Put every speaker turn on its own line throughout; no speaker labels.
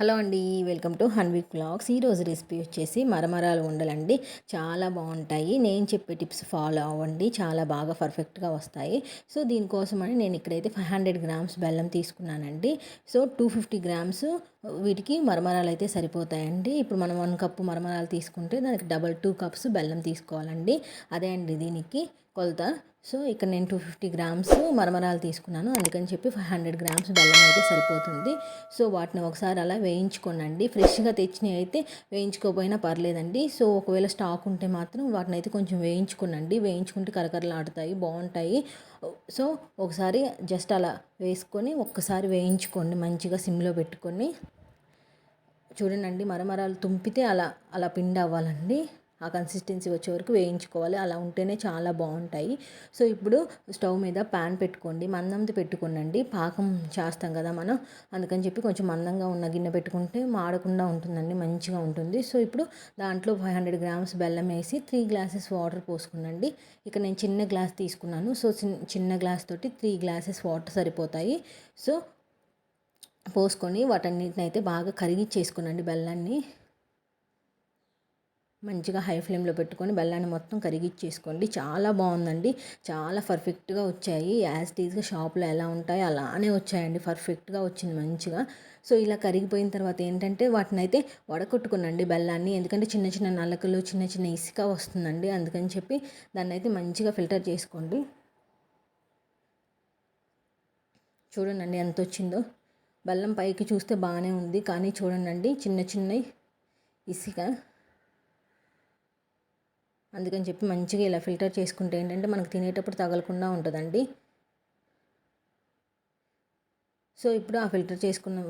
Hello అండి welcome to Hanvik blogs ఈరోజు recipe వచ్చేసి మరమరాలు ఉండలండి. చాలా బాగుంటాయి. నేను చెప్పే టిప్స్ ఫాలో అవ్వండి. చాలా బాగా పర్ఫెక్ట్గా వస్తాయి. సో దీనికోసమని నేను ఇక్కడైతే ఫైవ్ హండ్రెడ్ గ్రామ్స్ బెల్లం తీసుకున్నానండి. సో టూ ఫిఫ్టీ గ్రామ్స్ వీటికి మరమరాలు అయితే సరిపోతాయండి. ఇప్పుడు మనం వన్ కప్పు మరమరాలు తీసుకుంటే దానికి డబల్ టూ కప్స్ బెల్లం తీసుకోవాలండి. అదే అండి దీనికి కొలత. సో ఇక్కడ నేను టూ ఫిఫ్టీ గ్రామ్స్ మరమరాలు తీసుకున్నాను. అందుకని చెప్పి ఫైవ్ హండ్రెడ్ గ్రామ్స్ బెల్లం అయితే సరిపోతుంది. సో వాటిని ఒకసారి అలా వేయించుకోనండి. ఫ్రెష్గా తెచ్చినవి అయితే వేయించుకోపోయినా పర్లేదండి. సో ఒకవేళ స్టాక్ ఉంటే మాత్రం వాటిని అయితే కొంచెం వేయించుకోనండి. వేయించుకుంటే కరకరలాడుతాయి బాగుంటాయి. సో ఒకసారి జస్ట్ అలా వేసుకొని ఒక్కసారి వేయించుకోండి. మంచిగా సిమ్లో పెట్టుకొని. చూడండి మరమరాలు తుంపితే అలా అలా పిండి అవ్వాలండి. ఆ కన్సిస్టెన్సీ వచ్చే వరకు వేయించుకోవాలి. అలా ఉంటేనే చాలా బాగుంటాయి. సో ఇప్పుడు స్టవ్ మీద ప్యాన్ పెట్టుకోండి. మందంతో పెట్టుకోనండి. పాకం చేస్తాం కదా మనం. అందుకని చెప్పి కొంచెం మందంగా ఉన్న గిన్నె పెట్టుకుంటే మాడకుండా ఉంటుందండి. మంచిగా ఉంటుంది. సో ఇప్పుడు దాంట్లో ఫైవ్ హండ్రెడ్ గ్రామ్స్ బెల్లం వేసి త్రీ గ్లాసెస్ వాటర్ పోసుకునండి. ఇక నేను చిన్న గ్లాస్ తీసుకున్నాను. సో చిన్న గ్లాస్ తోటి త్రీ గ్లాసెస్ వాటర్ సరిపోతాయి. సో పోసుకొని వాటన్నిటిని అయితే బాగా కరిగిచ్చేసుకునండి బెల్లాన్ని. మంచిగా హై ఫ్లేమ్లో పెట్టుకొని బెల్లాన్ని మొత్తం కరిగిచ్చేసుకోండి. చాలా బాగుందండి చాలా పర్ఫెక్ట్గా వచ్చాయి. యాజ్ టీజ్గా షాప్లో ఎలా ఉంటాయో అలానే వచ్చాయండి. పర్ఫెక్ట్గా వచ్చింది మంచిగా. సో ఇలా కరిగిపోయిన తర్వాత ఏంటంటే వాటిని అయితే వడకొట్టుకునండి బెల్లాన్ని. ఎందుకంటే చిన్న చిన్న నలకలు చిన్న చిన్న ఇసుక వస్తుందండి. అందుకని చెప్పి దాన్ని అయితే మంచిగా ఫిల్టర్ చేసుకోండి. చూడండి ఎంత వచ్చిందో బెల్లం పైకి చూస్తే బాగానే ఉంది. కానీ చూడండి చిన్న చిన్న ఇసుక. అందుకని చెప్పి మంచిగా ఇలా ఫిల్టర్ చేసుకుంటే ఏంటంటే మనకు తినేటప్పుడు తగలకుండా ఉంటుందండి. సో ఇప్పుడు ఆ ఫిల్టర్ చేసుకున్న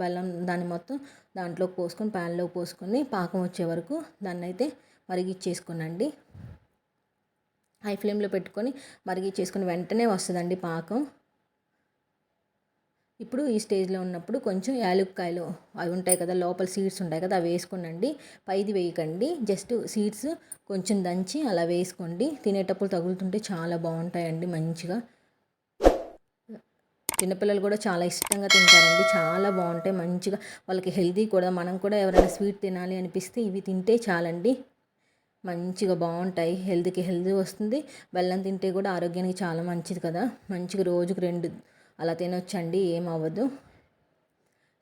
బెల్లం దాన్ని మొత్తం దాంట్లోకి పోసుకొని ప్యాన్లో పోసుకొని పాకం వచ్చే వరకు దాన్ని అయితే మరిగిచ్చేసుకోనండి. హై ఫ్లేమ్లో పెట్టుకొని మరిగిచ్చేసుకుని వెంటనే వస్తుందండి పాకం. ఇప్పుడు ఈ స్టేజ్లో ఉన్నప్పుడు కొంచెం యాలుక్కాయలు అవి ఉంటాయి కదా లోపల సీడ్స్ ఉంటాయి కదా అవి వేసుకోండి పైది వేయకండి. జస్ట్ సీడ్స్ కొంచెం దంచి అలా వేసుకోండి. తినేటప్పుడు తగులుతుంటే చాలా బాగుంటాయండి మంచిగా. చిన్నపిల్లలు కూడా చాలా ఇష్టంగా తింటారండి. చాలా బాగుంటాయి మంచిగా. వాళ్ళకి హెల్తీ కూడా. మనం కూడా ఎవరైనా స్వీట్ తినాలి అనిపిస్తే ఇవి తింటే చాలండి. మంచిగా బాగుంటాయి. హెల్త్కి హెల్తీ వస్తుంది. బెల్లం తింటే కూడా ఆరోగ్యానికి చాలా మంచిది కదా. మంచిగా రోజుకు రెండు అలా తినొచ్చండి ఏమవ్వదు.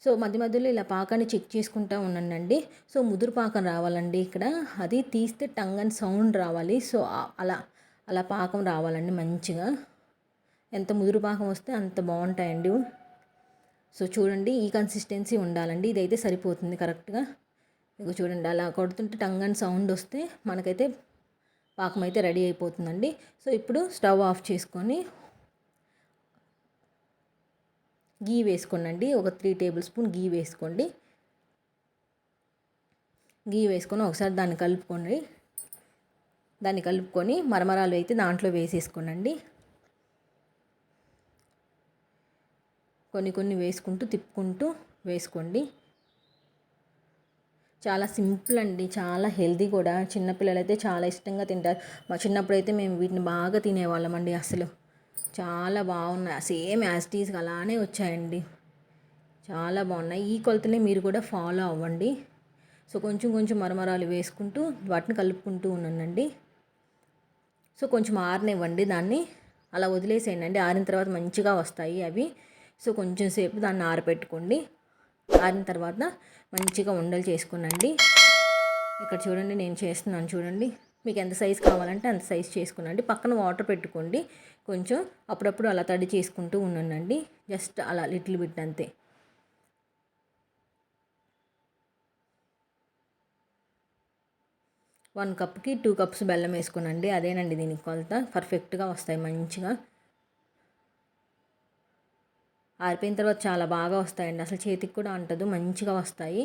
సో మధ్య మధ్యలో ఇలా పాకాన్ని చెక్ చేసుకుంటూ ఉన్నానండి సో ముదురు పాకం రావాలండి ఇక్కడ. అది తీస్తే టంగ్ అండ్ సౌండ్ రావాలి. సో అలా అలా పాకం రావాలండి మంచిగా. ఎంత ముదురు పాకం వస్తే అంత బాగుంటాయండి. సో చూడండి ఈ కన్సిస్టెన్సీ ఉండాలండి. ఇదైతే సరిపోతుంది కరెక్ట్గా. ఇక చూడండి అలా కొడుతుంటే టంగ్ అండ్ సౌండ్ వస్తే మనకైతే పాకం అయితే రెడీ అయిపోతుందండి. సో ఇప్పుడు స్టవ్ ఆఫ్ చేసుకొని గీ వేసుకోనండి. ఒక త్రీ టేబుల్ స్పూన్ గీ వేసుకోండి. గీ వేసుకొని ఒకసారి దాన్ని కలుపుకోండి. దాన్ని కలుపుకొని మరమరాలు అయితే దాంట్లో వేసేసుకోనండి. కొన్ని కొన్ని వేసుకుంటూ తిప్పుకుంటూ వేసుకోండి. చాలా సింపుల్ అండి. చాలా హెల్దీ కూడా. చిన్నపిల్లలు అయితే చాలా ఇష్టంగా తింటారు. మా చిన్నప్పుడు అయితే మేము వీటిని బాగా తినేవాళ్ళం అండి అసలు. చాలా బాగున్నాయి. సేమ్ యాస్టీస్గా అలానే వచ్చాయండి. చాలా బాగున్నాయి. ఈ కొలతలే మీరు కూడా ఫాలో అవ్వండి. సో కొంచెం కొంచెం మరమరాలు వేసుకుంటూ వాటిని కలుపుకుంటూ ఉన్నానండి సో కొంచెం ఆరనివ్వండి దాన్ని. అలా వదిలేసేయండి. ఆరిన తర్వాత మంచిగా వస్తాయి అవి. సో కొంచెం సేపు దాన్ని ఆరపెట్టుకోండి. ఆరిన తర్వాత మంచిగా ఉండలు చేసుకునండి. ఇక్కడ చూడండి నేను చేస్తున్నాను చూడండి. మీకు ఎంత సైజ్ కావాలంటే అంత సైజ్ చేసుకునండి. పక్కన వాటర్ పెట్టుకోండి. కొంచెం అప్పుడప్పుడు అలా తడి చేసుకుంటూ ఉండండి. జస్ట్ అలా లిటిల్ బిట్ అంతే. వన్ కప్కి టూ కప్స్ బెల్లం వేసుకునండి. అదేనండి దీనికి కొలత. పర్ఫెక్ట్గా వస్తాయి మంచిగా. ఆరిపోయిన తర్వాత చాలా బాగా వస్తాయండి. అసలు చేతికి కూడా అంటదు. మంచిగా వస్తాయి.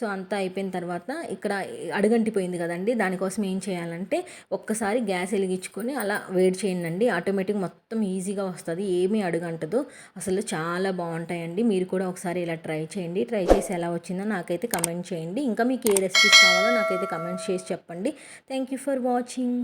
సో అంతా అయిపోయిన తర్వాత ఇక్కడ అడుగంటిపోయింది కదండి. దానికోసం ఏం చేయాలంటే ఒక్కసారి గ్యాస్ వెలిగించుకొని అలా వేడి చేయండి ఆటోమేటిక్ మొత్తం ఈజీగా వస్తుంది. ఏమీ అడుగంటదు. అసలు చాలా బాగుంటాయండి. మీరు కూడా ఒకసారి ఇలా ట్రై చేయండి. ట్రై చేసి ఎలా వచ్చిందో నాకైతే కమెంట్ చేయండి. ఇంకా మీకు ఏ రెసిపీస్ కావాలో నాకైతే కమెంట్ చేసి చెప్పండి. Thank you for watching.